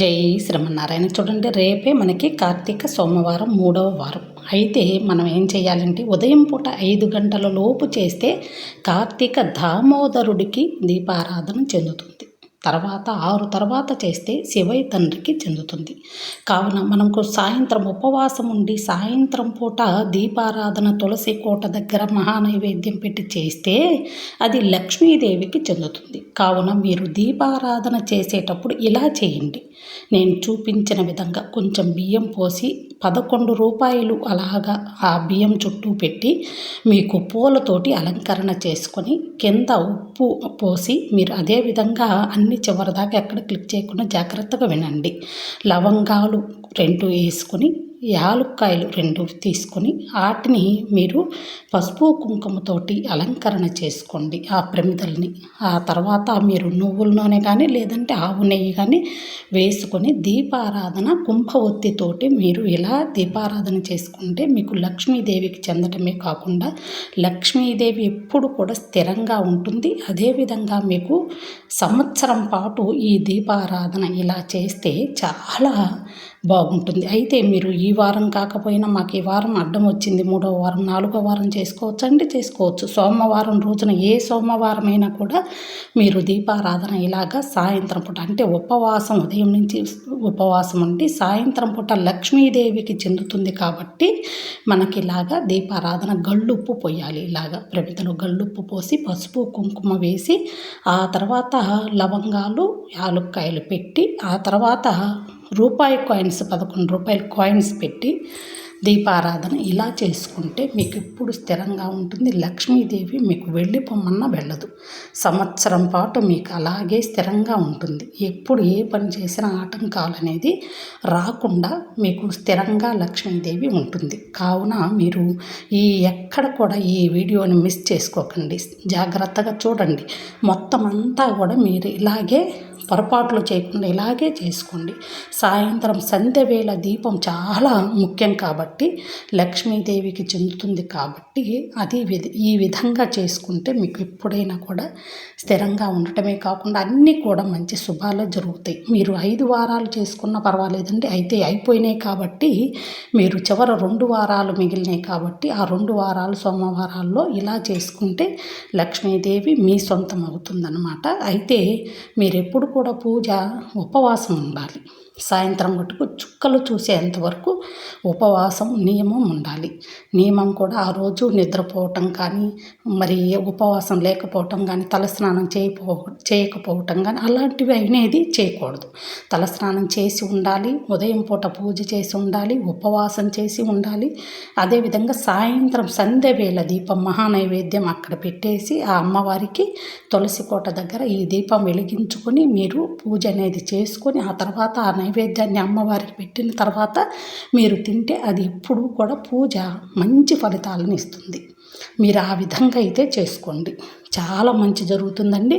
జై శ్రీమన్నారాయణ చూడండి రేపే మనకి కార్తీక సోమవారం మూడవ వారం. అయితే మనం ఏం చేయాలంటే ఉదయం పూట ఐదు గంటల లోపు చేస్తే కార్తీక దామోదరుడికి దీపారాధన చెందుతుంది. తర్వాత ఆరు తర్వాత చేస్తే శివయ్య తండ్రికి చెందుతుంది. కావున మనకు సాయంత్రం ఉపవాసం ఉండి సాయంత్రం పూట దీపారాధన తులసి కోట దగ్గర మహానైవేద్యం పెట్టి చేస్తే అది లక్ష్మీదేవికి చెందుతుంది. కావున మీరు దీపారాధన చేసేటప్పుడు ఇలా చేయండి. నేను చూపించిన విధంగా కొంచెం బియ్యం పోసి పదకొండు రూపాయలు అలాగా ఆ బియ్యం చుట్టూ పెట్టి మీకు పూలతోటి అలంకరణ చేసుకొని కింద ఉప్పు పోసి మీరు అదే విధంగా అన్ని చివరిదాకా ఎక్కడ క్లిక్ చేయకుండా జాగ్రత్తగా వినండి. లవంగాలు రెండు వేసుకొని యాలుక్కాయలు రెండు తీసుకొని వాటిని మీరు పసుపు కుంకుమతోటి అలంకరణ చేసుకోండి ఆ ప్రమిదల్ని. ఆ తర్వాత మీరు నువ్వుల నూనె కానీ లేదంటే ఆవు నెయ్యి కానీ వేసుకొని దీపారాధన కుంభ ఒత్తితోటి మీరు ఇలా దీపారాధన చేసుకుంటే మీకు లక్ష్మీదేవికి చెందటమే కాకుండా లక్ష్మీదేవి ఎప్పుడు కూడా స్థిరంగా ఉంటుంది. అదేవిధంగా మీకు సంవత్సరం పాటు ఈ దీపారాధన ఇలా చేస్తే చాలా బాగుంటుంది. అయితే మీరు ఈ వారం కాకపోయినా మాకు ఈ వారం అడ్డం వచ్చింది. మూడో వారం నాలుగో వారం చేసుకోవచ్చు అండి చేసుకోవచ్చు. సోమవారం రోజున ఏ సోమవారం అయినా కూడా మీరు దీపారాధన ఇలాగా సాయంత్రం పూట అంటే ఉపవాసం ఉదయం నుంచి ఉపవాసం అండి సాయంత్రం పూట లక్ష్మీదేవికి చెందుతుంది కాబట్టి మనకి ఇలాగా దీపారాధన గళ్ళుప్పు పోయాలి. ఇలాగా ప్రమిదలో గళ్ళుప్పు పోసి పసుపు కుంకుమ వేసి ఆ తర్వాత లవంగాలు యాలుక్కాయలు పెట్టి ఆ తర్వాత రూపాయి కాయిన్స్ పదకొండు రూపాయల కాయిన్స్ పెట్టి దీపారాధన ఇలా చేసుకుంటే మీకు ఎప్పుడు స్థిరంగా ఉంటుంది. లక్ష్మీదేవి మీకు వెళ్ళిపోమన్నా వెళ్ళదు. సంవత్సరం పాటు మీకు అలాగే స్థిరంగా ఉంటుంది. ఎప్పుడు ఏ పని చేసినా ఆటంకాలు అనేది రాకుండా మీకు స్థిరంగా లక్ష్మీదేవి ఉంటుంది. కావున మీరు ఈ ఎక్కడ కూడా ఈ వీడియోని మిస్ చేసుకోకండి. జాగ్రత్తగా చూడండి. మొత్తం అంతా కూడా మీరు ఇలాగే పొరపాట్లు చేయకుండా ఇలాగే చేసుకోండి. సాయంత్రం సంధ్య వేళ దీపం చాలా ముఖ్యం కాబట్టి లక్ష్మీదేవికి చెందుతుంది కాబట్టి అది విధ ఈ విధంగా చేసుకుంటే మీకు ఎప్పుడైనా కూడా స్థిరంగా ఉండటమే కాకుండా అన్నీ కూడా మంచి శుభాలు జరుగుతాయి. మీరు ఐదు వారాలు చేసుకున్న పర్వాలేదండి అయితే అయిపోయినాయి కాబట్టి మీరు చివర రెండు వారాలు మిగిలినాయి కాబట్టి ఆ రెండు వారాలు సోమవారాల్లో ఇలా చేసుకుంటే లక్ష్మీదేవి మీ సొంతం అవుతుందన్నమాట. అయితే మీరు ఎప్పుడు కూడా పూజ ఉపవాసం ఉండాలి. సాయంత్రం మటుకు చుక్కలు చూసేంతవరకు ఉపవాసం నియమం ఉండాలి. నియమం కూడా ఆ రోజు నిద్రపోవటం కానీ మరి ఉపవాసం లేకపోవటం కానీ తలస్నానం చేయపో చేయకపోవటం కానీ అలాంటివి అనేది చేయకూడదు. తలస్నానం చేసి ఉండాలి ఉదయం పూట పూజ చేసి ఉండాలి ఉపవాసం చేసి ఉండాలి. అదేవిధంగా సాయంత్రం సంధ్య వేళ దీపం మహానైవేద్యం అక్కడ పెట్టేసి ఆ అమ్మవారికి తులసి కోట దగ్గర ఈ దీపం వెలిగించుకొని మీరు పూజ అనేది చేసుకొని ఆ తర్వాత ఆ నైవేద్యాన్ని అమ్మవారికి పెట్టిన తర్వాత మీరు తింటే అది ఎప్పుడు కూడా పూజ మంచి ఫలితాలను ఇస్తుంది. మీరు ఆ విధంగా అయితే చేసుకోండి. చాలా మంచి జరుగుతుందండి.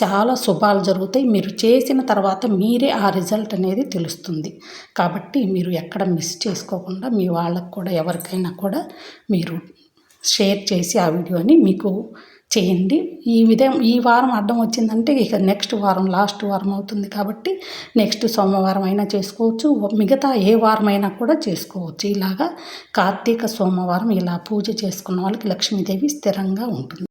చాలా శుభాలు జరుగుతాయి. మీరు చేసిన తర్వాత మీరే ఆ రిజల్ట్ అనేది తెలుస్తుంది. కాబట్టి మీరు ఎక్కడ మిస్ చేసుకోకుండా మీ వాళ్ళకు కూడా ఎవరికైనా కూడా మీరు షేర్ చేసి ఆ వీడియోని మీకు చేయండి. ఈ విధం ఈ వారం అడ్డం వచ్చిందంటే ఇక నెక్స్ట్ వారం లాస్ట్ వారం అవుతుంది కాబట్టి నెక్స్ట్ సోమవారం అయినా చేసుకోవచ్చు. మిగతా ఏ వారం అయినా కూడా చేసుకోవచ్చు. ఇలాగా కార్తీక సోమవారం ఇలా పూజ చేసుకున్న వాళ్ళకి లక్ష్మీదేవి స్థిరంగా ఉంటుంది.